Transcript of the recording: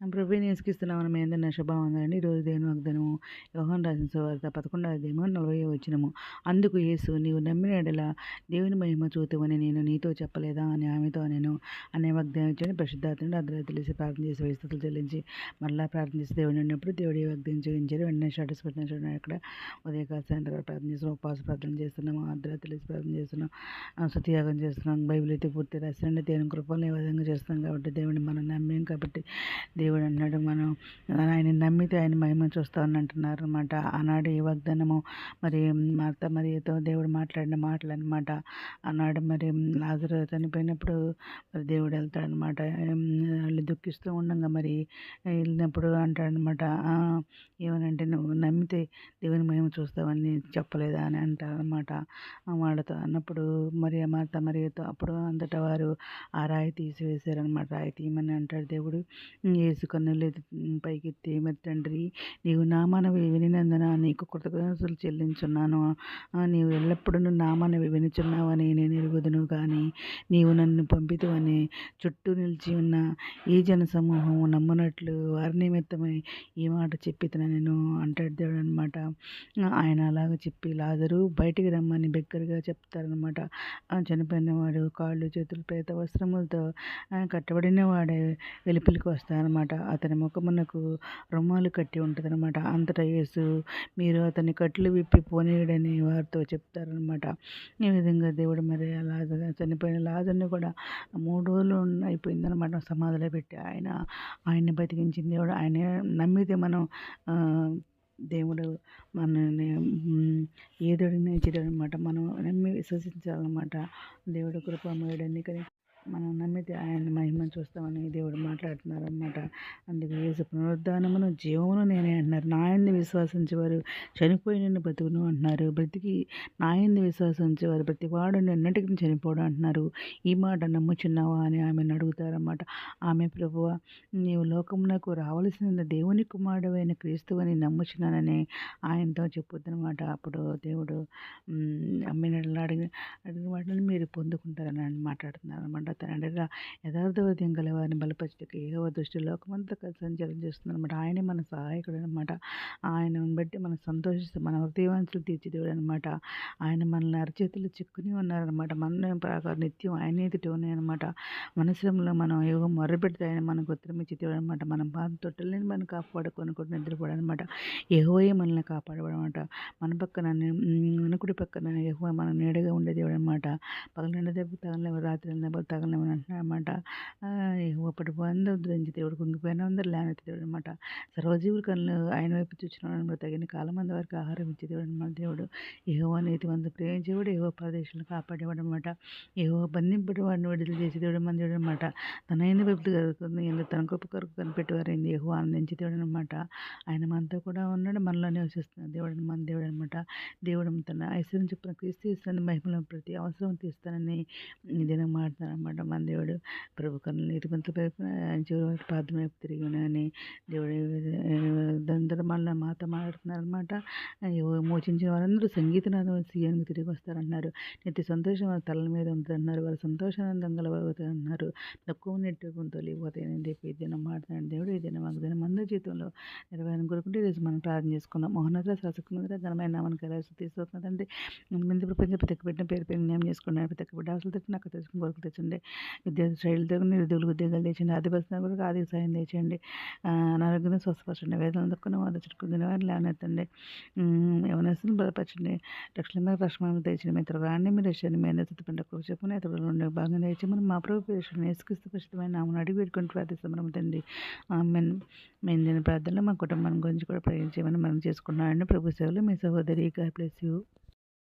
ప్రభు నేసుకిస్తున్నామని మనం అందరినీ శుభం ఉందండి ఈరోజు దేని వాగ్దానము యోహన్ రాసిన సువార్త పదకొండవ నలభై వచ్చినము అందుకు యేసు నీవు నమ్మిన ఎడల దేవుని మహిమ చూతువని నేను నీతో చెప్పలేదా? అని ఆమెతో నేను అనే వాగ్దానం ఇచ్చాను పరిశుద్ధాత్మడు అద్దరు తెలిసి ప్రార్థన చేసి వయస్థుతులు చెల్లించి మళ్ళీ ప్రార్థన చేసి దేవుడు ఉన్నప్పుడు దేవుడి వాగ్దానం చూపించారు వెంటనే షార్ట్స్ పెట్టిన చూడండి అక్కడ. ఉదయకాల సాయంత్రం ప్రార్థన చేస్తున్నాం. ఉపవాస ప్రార్థన చేస్తున్నాము అద్దరు తెలిసి ప్రార్థన చేస్తున్నాం. సత్యాగం చేస్తున్నాం. బైబిల్ అయితే పూర్తి రాసినండి దేవుని కృపలు ఏ విధంగా చేస్తున్నాం కాబట్టి దేవుడిని మనం నమ్మేం కాబట్టి దేవుడు అన్నాడు. మనం ఆయన నమ్మితే ఆయన మహిమ చూస్తామని అంటున్నారు అనమాట ఆనాడు ఈ వాగ్దానము మరి మార్త మరియతో దేవుడు మాట్లాడిన మాటలు అనమాట ఆనాడు మరి లాజరు చనిపోయినప్పుడు మరి దేవుడు వెళ్తాడనమాట వాళ్ళు దుఃఖిస్తూ ఉండగా మరి వెళ్ళినప్పుడు అంటాడనమాట ఏమనంటే నువ్వు నమ్మితే దేవుని మహిమ చూస్తావని చెప్పలేదా అని అంటారనమాట వాళ్ళతో అన్నప్పుడు మరి మార్త మరియతో అప్పుడు అంతటా వారు ఆ రాయి తీసివేశారనమాట రాయి తీయమని అంటాడు దేవుడు. యేసు కన్నులు పైకెత్తి మరి తండ్రి నీవు నా మనవి వినినందున నీకు కృతజ్ఞతలు చెల్లించున్నాను. నీవు ఎల్లప్పుడూ నా మనవి వినిచున్నావని నేను ఎరుగుదును కానీ నీవు నన్ను పంపితువని చుట్టూ నిలిచి ఉన్న ఈ జన సమూహం నమ్మునట్లు వారి నిమిత్తమై ఈ మాట చెప్పితన నేను అంటాడు దేవుడు అనమాట ఆయన అలాగ చెప్పి లాజరు బయటికి రమ్మని బిగ్గరగా చెప్తారనమాట. చనిపోయినవాడు కాళ్ళు చేతులు పేత వస్త్రములతో కట్టబడిన వాడే వెలుపలికి వస్తారనమాట. అతని ముఖమునకు రుమాలు కట్టి ఉంటుంది అనమాట అంతటా యేసు మీరు అతని కట్లు విప్పి పోనీయడని వారితో చెప్తారనమాట. ఈ విధంగా దేవుడు మరి లాజ చనిపోయిన లాజర్ని కూడా మూడు రోజులు అయిపోయిందనమాట సమాధిలో పెట్టి. ఆయన ఆయన్ని బతికించింది దేవుడు. ఆయన నమ్మితే మనం దేవుడు మనల్ని ఏదడినా అనమాట మనం నమ్మి విశ్వసించాలన్నమాట దేవుడు కృపమయుడని కానీ మనం నమ్మితే ఆయన మహిమను చూస్తామని దేవుడు మాట్లాడుతున్నారు అనమాట అందుకే యేసు పునరుద్ధానమును జీవమును నేనే అంటున్నారు. నా విశ్వాసించేవారు. చనిపోయిన బతుకును అంటున్నారు. బ్రతికి నాయన్ని విశ్వాసించేవారు. ప్రతి వాడు నిన్నటికి చనిపోవడం అంటున్నారు. ఈ మాట నమ్ముచున్నావా అని ఆమెను అడుగుతారన్నమాట. ఆమె ప్రభువ నీవు లోకమునకు రావలసిన దేవుని కుమారుడైన క్రీస్తువని నమ్ముచున్నానని ఆయనతో చెప్పొద్దనమాట అప్పుడు దేవుడు అమ్మినట్లు అడిగిన అడిగిన వాటిని మీరు పొందుకుంటారని మాట్లాడుతున్నారు అనమాట తండ్రిగా యథార్థవద్యం గల వారిని బలపరచుటకు ఏవో దృష్టి లోకమంతా సంచారం చేస్తుందన్నమాట ఆయనే మన సహాయకుడు అనమాట ఆయనను బట్టి మనం సంతోషిస్తాం. మన హృదయవంతులు తీర్చిదేవుడు అనమాట ఆయన మనల్ని అరచేతులు చిక్కుని ఉన్నారనమాట మన ప్రకారం నిత్యం ఆయన ఎదుటి ఉన్నాయన్నమాట. మనశ్రమంలో మనం యోగం మొరపెడితే ఆయన మనకు ఉత్తరం అనమాట మనం బాధ తొట్టలేని మనం కాపాడుకొని కూడా నిద్రపోడనమాట యహోయే మనల్ని కాపాడబడమాట మన పక్కన మనకుడి పక్కన యహో మన నీడగా ఉండే దేవుడు అనమాట పగల దెబ్బ తగలేవు రాత్రి దెబ్బ తగల అని అంటున్నారన్నమాట. అప్పటి అందరూ ఉద్ధరించి దేవుడు కుంగిపోయినా అందరూ లేనైతే దేవుడు అనమాట సర్వజీవుల కళ్ళు ఆయన వైపు ఇచ్చిన తగిన కాలం మంది వారికి ఆహారం ఇచ్చే దేవుడు అనమాట దేవుడు. ఏవో నీతి మంది ప్రేమించేవాడు ఏవో ప్రదేశాలను కాపాడేవాడు అనమాట ఏహో బంధింపడి వాడిని విడుదల చేసే దేవుడు మన దేవుడు అనమాట తన అయిన వైపు కలుగుతుంది తన కృప కొరకు కనిపెట్టేవారైంది. ఏవో ఆనందించే దేవుడు అనమాట ఆయన మనతో కూడా ఉన్నాడు మనలోనే నివసిస్తున్న దేవుడు మన దేవుడు అనమాట దేవుడు తన ఐశ్వర్యం చెప్పిన క్రీస్తు ఇస్తాను మహిమలో ప్రతి అవసరం తీస్తానని దినం మాట్లాడనమాట అనమాట మన దేవుడు. ప్రభు కన్నులు నీతిమంతుల వైపు చివరి పాదం వైపు తిరిగి ఉన్నాయని దేవుడు అందరూ మళ్ళీ మాతో మాట్లాడుతున్నారనమాట మోచించిన వారందరూ సంగీతనాథం సీఎంకి తిరిగి వస్తారంటున్నారు. నిత్య సంతోషం వారి తలల మీద ఉంటుందన్నారు వారు సంతోషానందం గలవుతాయి అన్నారు తక్కువ నెట్టుకుని తొలిపోతాయని చెప్పి దినం మాట్లాడిన దేవుడు ఈ దినం మాకు దినం అందరి జీవితంలో నిర్వహణ కోరుకుంటే ఈరోజు మనం ప్రార్థన చేసుకుందాం. మోహనత శాసక మీద ఘనమైన నామని కలిసి తీసుకుంటుందండి ముందు ప్రపంచ ప్రతి పెట్టిన పేరు పేరు న్యాయం చేసుకున్నాను ప్రతి బిడ్డ అవసరం తెచ్చి నాకు తెలుసుకుని కొరకు తెచ్చండి. విద్యార్థి శైలితో నిరుద్యోగులు ఉద్యోగాలు తెచ్చండి. ఆదివాసిన కూడా ఆర్థిక సాయం తెచ్చండి. అనారోగ్యం స్వస్థపరచండి. వేదన దక్కున వాద చుట్టుకుని వారిని లేవనెత్తండి యవనస్తుని బలపరచండి. రక్షణ రక్షణ తెచ్చిన మిత్రులు రాండి మీరు వచ్చండి మీ ఎత్తుత పంట కృషి చెప్పిన ఇతరులు ఉండే భాగంగా తెచ్చి మనం మా ప్రభు పేరు నేసుక్రీస్తు పరిశుద్ధమైన నామను అడిగి పెట్టుకుని ప్రార్థిస్తాం. తండ్రి. మేము మేము దీని ప్రార్థనలో మా కుటుంబం గురించి కూడా ప్రయోగించేమని మనం చేసుకున్నామండి ప్రభు సేవలు మీ సహోదరి గాడ్ బ్లెస్ యూ.